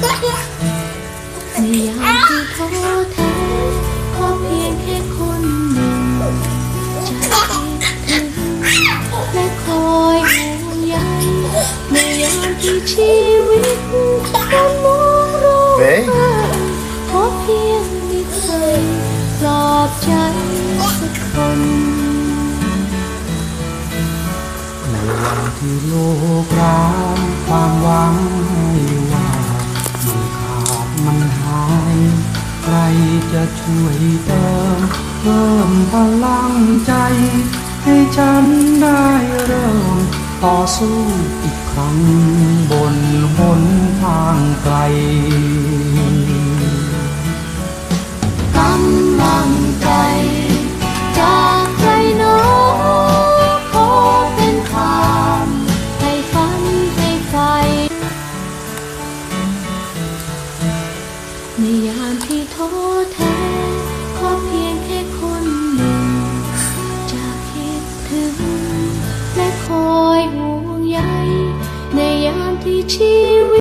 ในยามที่ท้อแท้ขอเพียงแค่คนหนึ่งใจะคิดถึงและคอยห่วงใยในยามที่ชีวิตต้องมองโรค Bem? ขอเพียงมีใครปลอบใจสักคนในวันที่โลกร้า จะช่วยเติมเพิ่มพลังใจ ให้ฉันได้เริ่ม ต่อสู้อีกครั้งบนหนทางไกลกำลังใจจากใครหนอขอเป็นทางให้ฝันให้ไฟในยามที่ท้อ ถึง และคอยห่วงใยในยามที่ชีวิต